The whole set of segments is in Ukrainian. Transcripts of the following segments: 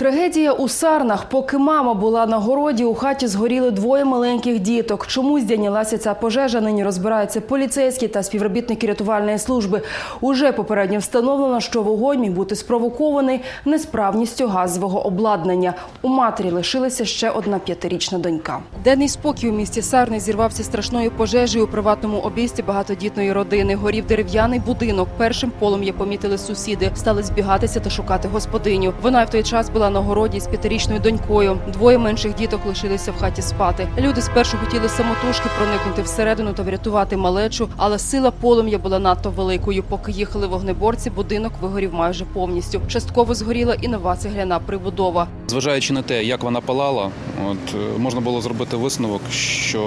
Трагедія у Сарнах. Поки мама була на городі, у хаті згоріли двоє маленьких діток. Чому здійнялася ця пожежа? Нині розбираються поліцейські та співробітники рятувальної служби. Уже попередньо встановлено, що вогонь міг бути спровокований несправністю газового обладнання. У матері лишилася ще одна п'ятирічна донька. Денний спокій у місті Сарни зірвався страшною пожежею у приватному обійсті багатодітної родини. Горів дерев'яний будинок. Першим полум'я помітили сусіди. Стали збігатися та шукати господиню. Вона в той час була на городі з п'ятирічною донькою. Двоє менших діток лишилися в хаті спати. Люди спершу хотіли самотужки проникнути всередину та врятувати малечу, але сила полум'я була надто великою. Поки їхали вогнеборці, будинок вигорів майже повністю. Частково згоріла і нова цегляна прибудова. Зважаючи на те, як вона палала, от е, можна було зробити висновок, що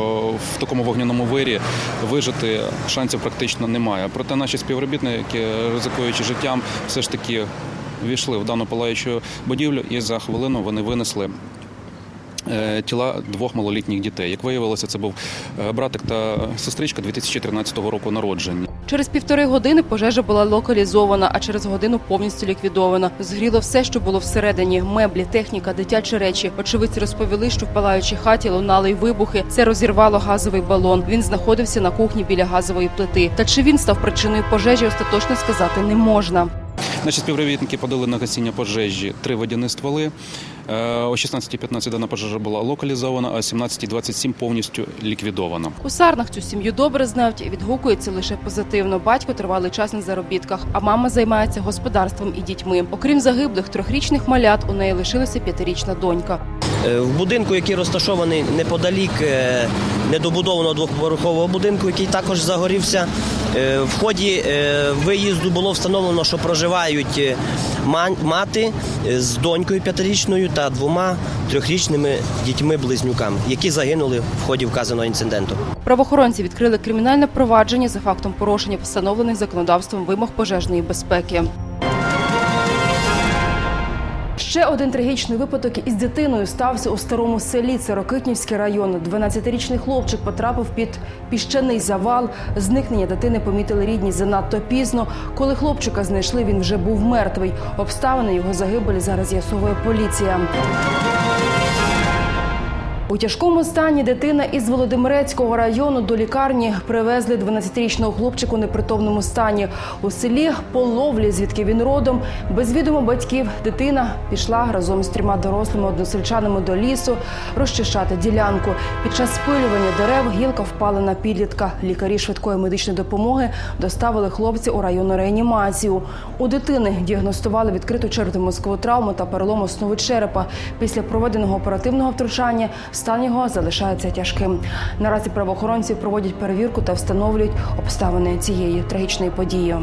в такому вогняному вирі вижити шансів практично немає. Проте наші співробітники, ризикуючи життям, все ж таки війшли в дану палаючу будівлю, і за хвилину вони винесли. е, Тіла двох малолітніх дітей. Як виявилося, це був е, братик та сестричка 2013 року народження. Через півтори години пожежа була локалізована, а через годину повністю ліквідована. Згоріло все, що було всередині: меблі, техніка, дитячі речі. Очевидці розповіли, що в палаючій хаті лунали й вибухи. Це розірвало газовий балон. Він знаходився на кухні біля газової плити. Та чи він став причиною пожежі, остаточно сказати не можна. Наші співробітники подали на гасіння пожежі три водяні стволи. Е, О 16.15 дана пожежа була локалізована, а о 17.27 повністю ліквідована. У Сарнах цю сім'ю добре знають і відгукується лише позитивно. Батько тривалий час на заробітках, а мама займається господарством і дітьми. Окрім загиблих трьохрічних малят, у неї лишилася п'ятирічна донька. Е, В будинку, який розташований неподалік е, недобудованого двоповерхового будинку, який також загорівся, в ході е, виїзду було встановлено, що проживають е, мати е, з донькою п'ятирічною та двома трьохрічними дітьми-близнюками, які загинули в ході вказаного інциденту. Правоохоронці відкрили кримінальне провадження за фактом порушення встановлених законодавством вимог пожежної безпеки. Ще один трагічний випадок із дитиною стався у старому селі. Це Рокитнівський район. 12-річний хлопчик потрапив під піщаний завал. Зникнення дитини помітили рідні занадто пізно. Коли хлопчика знайшли, він вже був мертвий. Обставини його загибелі зараз з'ясовує поліція. У тяжкому стані дитина із Володимирецького району до лікарні привезли 12-річного хлопчика у непритомному стані. У селі Половлі, звідки він родом, без відома батьків дитина пішла разом з трьома дорослими односельчанами до лісу розчищати ділянку. Під час спилювання дерев гілка впала на підлітка. Лікарі швидкої медичної допомоги доставили хлопця у районну реанімацію. У дитини діагностували відкриту черепно-мозкову травму та перелом основи черепа. Після проведеного оперативного втручання стан його залишається тяжким. Наразі правоохоронці проводять перевірку та встановлюють обставини цієї трагічної події.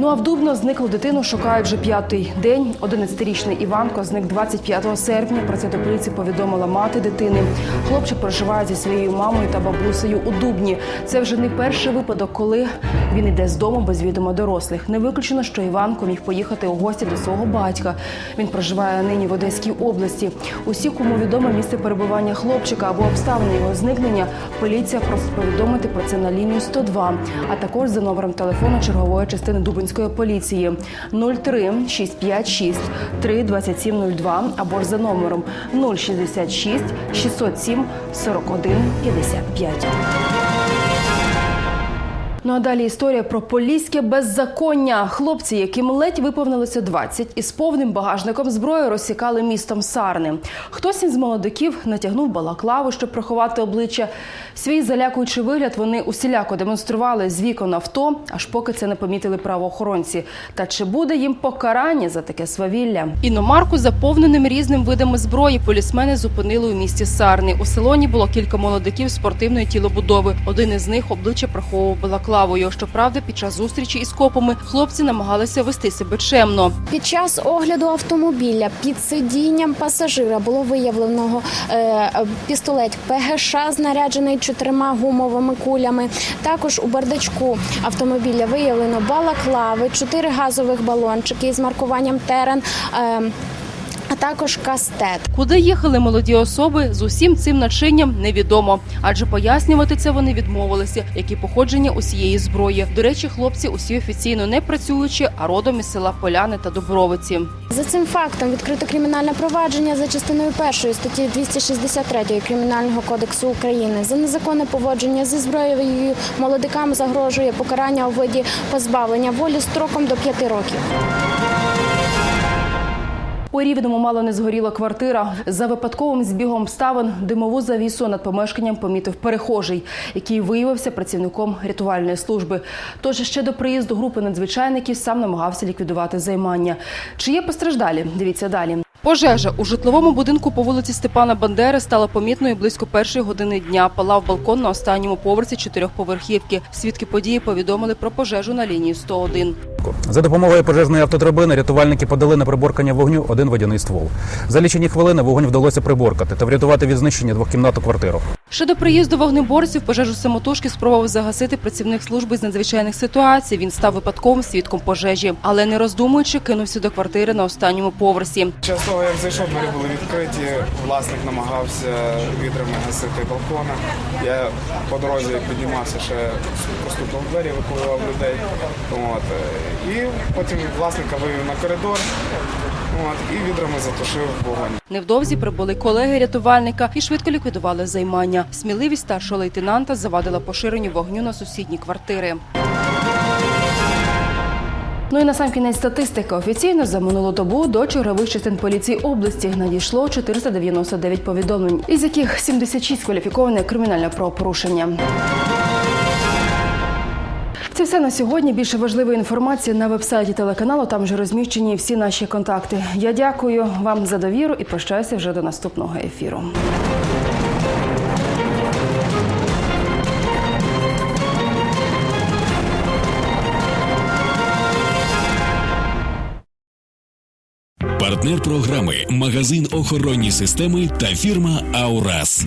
Ну а в Дубно зниклу дитину шукають вже п'ятий день. 11-річний Іванко зник 25 серпня. Про це до поліції повідомила мати дитини. Хлопчик проживає зі своєю мамою та бабусею у Дубні. Це вже не перший випадок, коли він іде з дому без відома дорослих. Не виключено, що Іванко міг поїхати у гості до свого батька. Він проживає нині в Одеській області. Усі, кому відомо місце перебування хлопчика або обставини його зникнення, поліція просить повідомити про це на лінію 102, а також за номером телефону чергової частини Дубинської поліції 03 656 32702 або ж за номером 066 607 41 55. Ну а далі історія про поліське беззаконня. Хлопці, яким ледь виповнилося 20, із повним багажником зброї розсікали містом Сарни. Хтось із молодиків натягнув балаклаву, щоб приховати обличчя. Свій залякуючий вигляд вони усіляко демонстрували з вікон авто, аж поки це не помітили правоохоронці. Та чи буде їм покарання за таке свавілля? Іномарку, заповненим різним видами зброї, полісмени зупинили у місті Сарни. У салоні було кілька молодиків спортивної тілобудови. Один із них обличчя приховував балаклаву. Балаклавою. Щоправда, під час зустрічі із копами хлопці намагалися вести себе чемно. Під час огляду автомобіля під сидінням пасажира було виявлено е, пістолет ПГШ, знаряджений чотирма гумовими кулями. Також у бардачку автомобіля виявлено балаклави, чотири газових балончики із маркуванням терен. Також кастет. Куди їхали молоді особи з усім цим начинням невідомо, адже пояснювати це вони відмовилися, які походження усієї зброї. До речі, хлопці усі офіційно не працюючи, а родом із села Поляни та Добровиці. За цим фактом відкрито кримінальне провадження за частиною першої статті 263 Кримінального кодексу України. За незаконне поводження зі зброєю молодикам загрожує покарання у виді позбавлення волі строком до 5 років. У Рівному мало не згоріла квартира. За випадковим збігом обставин димову завісу над помешканням помітив перехожий, який виявився працівником рятувальної служби. Тож ще до приїзду групи надзвичайників сам намагався ліквідувати займання. Чи є постраждалі? Дивіться далі. Пожежа у житловому будинку по вулиці Степана Бандери стала помітною близько першої години дня. Палав балкон на останньому поверсі чотирьохповерхівки. Свідки події повідомили про пожежу на лінії 101. За допомогою пожежної автодрабини рятувальники подали на приборкання вогню один водяний ствол. За лічені хвилини вогонь вдалося приборкати та врятувати від знищення двохкімнатну квартиру. Ще до приїзду вогнеборців пожежу самотужки спробував загасити працівник служби з надзвичайних ситуацій. Він став випадковим свідком пожежі, але не роздумуючи, кинувся до квартири на останньому поверсі. Час того, як зайшов, двері були відкриті. Власник намагався відрами гасити балкона. Я по дорозі піднімався ще простукав двері, евакуював людей. От. І потім власника вивів на коридор от, і відрами затушив вогонь. Невдовзі прибули колеги рятувальника і швидко ліквідували займання. Сміливість старшого лейтенанта завадила поширенню вогню на сусідні квартири. Ну і на сам кінець статистика. Офіційно за минулу добу до чергових частин поліції області надійшло 499 повідомлень, із яких 76 кваліфіковане кримінальне правопорушення. Це все на сьогодні. Більше важливої інформації на вебсайті телеканалу. Там вже розміщені всі наші контакти. Я дякую вам за довіру і прощаюся вже до наступного ефіру. Партнер програми магазин охоронні системи та фірма Аурас.